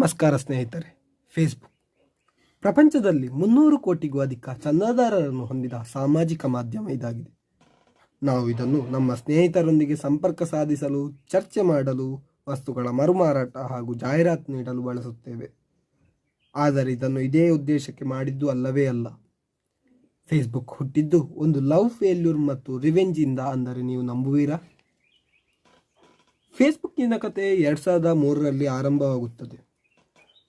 ನಮಸ್ಕಾರ ಸ್ನೇಹಿತರೆ. ಫೇಸ್ಬುಕ್ ಪ್ರಪಂಚದಲ್ಲಿ ಮುನ್ನೂರು ಕೋಟಿಗೂ ಅಧಿಕ ಚಂದಾದಾರರನ್ನು ಹೊಂದಿದ ಸಾಮಾಜಿಕ ಮಾಧ್ಯಮ ಇದಾಗಿದೆ. ನಾವು ಇದನ್ನು ನಮ್ಮ ಸ್ನೇಹಿತರೊಂದಿಗೆ ಸಂಪರ್ಕ ಸಾಧಿಸಲು, ಚರ್ಚೆ ಮಾಡಲು, ವಸ್ತುಗಳ ಮರುಮಾರಾಟ ಹಾಗೂ ಜಾಹೀರಾತು ನೀಡಲು ಬಳಸುತ್ತೇವೆ. ಆದರೆ ಇದನ್ನು ಇದೇ ಉದ್ದೇಶಕ್ಕೆ ಮಾಡಿದ್ದು ಅಲ್ಲವೇ ಅಲ್ಲ. ಫೇಸ್ಬುಕ್ ಹುಟ್ಟಿದ್ದು ಒಂದು ಲವ್ ಫೇಲ್ಯೂರ್ ಮತ್ತು ರಿವೆಂಜಿಂದ ಅಂದರೆ ನೀವು ನಂಬುವೀರಾ? ಫೇಸ್ಬುಕ್ಕಿನ ಕತೆ ಎರಡು ಸಾವಿರದ ಮೂರರಲ್ಲಿ ಆರಂಭವಾಗುತ್ತದೆ.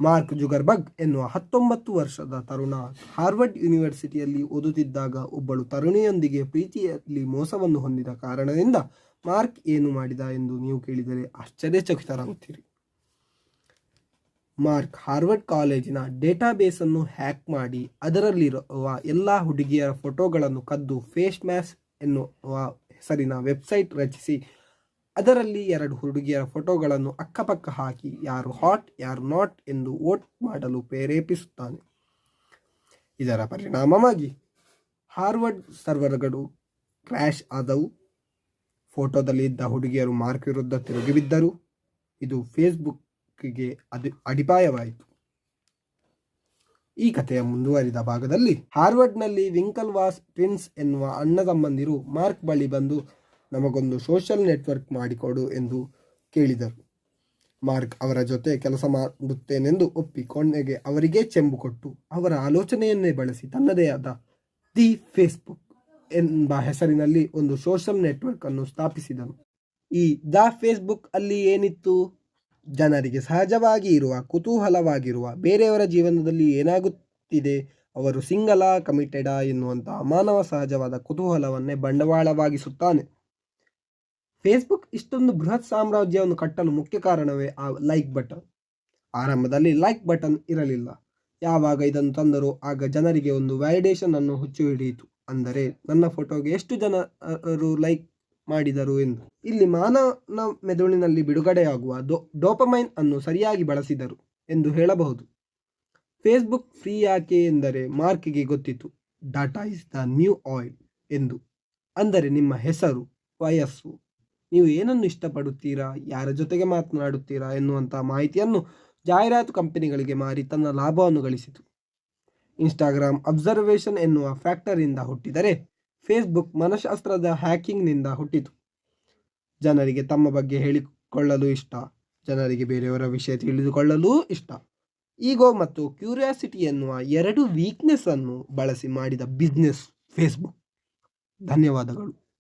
ಮಾರ್ಕ್ ಜುಗರ್ಬಗ್ ಎನ್ನುವ ಹತ್ತೊಂಬತ್ತು ವರ್ಷದ ತರುಣ ಹಾರ್ವರ್ಡ್ ಯೂನಿವರ್ಸಿಟಿಯಲ್ಲಿ ಓದುತ್ತಿದ್ದಾಗ ಒಬ್ಬಳು ತರುಣಿಯೊಂದಿಗೆ ಪ್ರೀತಿಯಲ್ಲಿ ಮೋಸವನ್ನು ಹೊಂದಿದ ಕಾರಣದಿಂದ ಮಾರ್ಕ್ ಏನು ಮಾಡಿದ ಎಂದು ನೀವು ಕೇಳಿದರೆ ಆಶ್ಚರ್ಯಚಕಿತರಾಗುತ್ತೀರಿ. ಮಾರ್ಕ್ ಹಾರ್ವರ್ಡ್ ಕಾಲೇಜಿನ ಡೇಟಾಬೇಸ್ ಅನ್ನು ಹ್ಯಾಕ್ ಮಾಡಿ ಅದರಲ್ಲಿರುವ ಎಲ್ಲ ಹುಡುಗಿಯರ ಫೋಟೋಗಳನ್ನು ಕದ್ದು ಫೇಸ್ ಮ್ಯಾಸ್ ಎನ್ನುವ ಹೆಸರಿನ ವೆಬ್ಸೈಟ್ ರಚಿಸಿ ಅದರಲ್ಲಿ ಎರಡು ಹುಡುಗಿಯರ ಫೋಟೋಗಳನ್ನು ಅಕ್ಕಪಕ್ಕ ಹಾಕಿ ಯಾರು ಹಾಟ್, ಯಾರು ನಾಟ್ ಎಂದು ವೋಟ್ ಮಾಡಲು ಪ್ರೇರೇಪಿಸುತ್ತಾನೆ. ಇದರ ಪರಿಣಾಮವಾಗಿ ಹಾರ್ವರ್ಡ್ ಸರ್ವರ್ಗಳು ಕ್ರ್ಯಾಶ್ ಆದವು. ಫೋಟೋದಲ್ಲಿ ಇದ್ದ ಹುಡುಗಿಯರು ಮಾರ್ಕ್ ವಿರುದ್ಧ ತಿರುಗಿಬಿದ್ದರು ಇದು ಫೇಸ್ಬುಕ್ಗೆ ಅದು, ಅಡಿಪಾಯವಾಯಿತು. ಈ ಕಥೆಯ ಮುಂದುವರಿದ ಭಾಗದಲ್ಲಿ ಹಾರ್ವರ್ಡ್ನಲ್ಲಿ ವಿಂಕಲ್ ವಾಸ್ ಪ್ರಿನ್ಸ್ ಎನ್ನುವ ಅಣ್ಣ ತಮ್ಮಂದಿರು ಮಾರ್ಕ್ ಬಳಿ ಬಂದು ನಮಗೊಂದು ಸೋಷಿಯಲ್ ನೆಟ್ವರ್ಕ್ ಮಾಡಿಕೊಡು ಎಂದು ಕೇಳಿದರು. ಮಾರ್ಕ್ ಅವರ ಜೊತೆ ಕೆಲಸ ಮಾಡುತ್ತೇನೆಂದು ಒಪ್ಪಿ ಕೊನೆಗೆ ಅವರಿಗೇ ಚೆಂಬು ಕೊಟ್ಟು ಅವರ ಆಲೋಚನೆಯನ್ನೇ ಬಳಸಿ ತನ್ನದೇ ಆದ ದಿ ಫೇಸ್ಬುಕ್ ಎಂಬ ಹೆಸರಿನಲ್ಲಿ ಒಂದು ಸೋಷಲ್ ನೆಟ್ವರ್ಕ್ ಅನ್ನು ಸ್ಥಾಪಿಸಿದನು. ಈ ದ ಫೇಸ್ಬುಕ್ ಅಲ್ಲಿ ಏನಿತ್ತು? ಜನರಿಗೆ ಸಹಜವಾಗಿ ಇರುವ, ಕುತೂಹಲವಾಗಿರುವ, ಬೇರೆಯವರ ಜೀವನದಲ್ಲಿ ಏನಾಗುತ್ತಿದೆ? ಅವರು ಸಿಂಗಲಾ ಕಮಿಟೆಡಾ ಎನ್ನುವಂತಹ ಮಾನವ ಸಹಜವಾದ ಕುತೂಹಲವನ್ನೇ ಬಂಡವಾಳವಾಗಿಸುತ್ತಾನೆ. ಫೇಸ್ಬುಕ್ ಇಷ್ಟೊಂದು ಬೃಹತ್ ಸಾಮ್ರಾಜ್ಯವನ್ನು ಕಟ್ಟಲು ಮುಖ್ಯ ಕಾರಣವೇ ಆ ಲೈಕ್ ಬಟನ್ ಆರಂಭದಲ್ಲಿ ಲೈಕ್ ಬಟನ್ ಇರಲಿಲ್ಲ. ಯಾವಾಗ ಇದನ್ನು ತಂದರೂ ಆಗ ಜನರಿಗೆ ಒಂದು ವ್ಯಾಲಿಡೇಷನ್ ಅನ್ನು ಹುಚ್ಚು ಹಿಡಿಯಿತು. ಅಂದರೆ ನನ್ನ ಫೋಟೋಗೆ ಎಷ್ಟು ಜನರು ಲೈಕ್ ಮಾಡಿದರು ಎಂದು. ಇಲ್ಲಿ ಮಾನವನ ಮೆದುಳಿನಲ್ಲಿ ಬಿಡುಗಡೆಯಾಗುವ ಡೋ ಡೋಪಮೈನ್ ಅನ್ನು ಸರಿಯಾಗಿ ಬಳಸಿದರು ಎಂದು ಹೇಳಬಹುದು. ಫೇಸ್ಬುಕ್ ಫ್ರೀ ಯಾಕೆ ಎಂದರೆ ಮಾರ್ಕ್ಗೆ ಗೊತ್ತಿತ್ತು. Data is the new oil ಎಂದು. ಅಂದರೆ ನಿಮ್ಮ ಹೆಸರು, ವಯಸ್ಸು ನೀವು ಏನನ್ನು ಇಷ್ಟಪಡುತ್ತೀರಾ? ಯಾರ ಜೊತೆಗೆ ಮಾತನಾಡುತ್ತೀರಾ? ಎನ್ನುವಂಥ ಮಾಹಿತಿಯನ್ನು ಜಾಹೀರಾತು ಕಂಪನಿಗಳಿಗೆ ಮಾರಿ ತನ್ನ ಲಾಭವನ್ನು ಗಳಿಸಿತು. ಇನ್ಸ್ಟಾಗ್ರಾಮ್ ಅಬ್ಸರ್ವೇಷನ್ ಎನ್ನುವ ಫ್ಯಾಕ್ಟರಿಂದ ಹುಟ್ಟಿದರೆ, ಫೇಸ್ಬುಕ್ ಮನಃಶಾಸ್ತ್ರದ ಹ್ಯಾಕಿಂಗ್ನಿಂದ ಹುಟ್ಟಿತು. ಜನರಿಗೆ ತಮ್ಮ ಬಗ್ಗೆ ಹೇಳಿಕೊಳ್ಳಲು ಇಷ್ಟ, ಜನರಿಗೆ ಬೇರೆಯವರ ವಿಷಯ ತಿಳಿದುಕೊಳ್ಳಲು ಇಷ್ಟ. ಈಗೋ ಮತ್ತು ಕ್ಯೂರಿಯಾಸಿಟಿ ಎನ್ನುವ ಎರಡು ವೀಕ್ನೆಸ್ ಅನ್ನು ಬಳಸಿ ಮಾಡಿದ ಬಿಸ್ನೆಸ್ ಫೇಸ್ಬುಕ್. ಧನ್ಯವಾದಗಳು.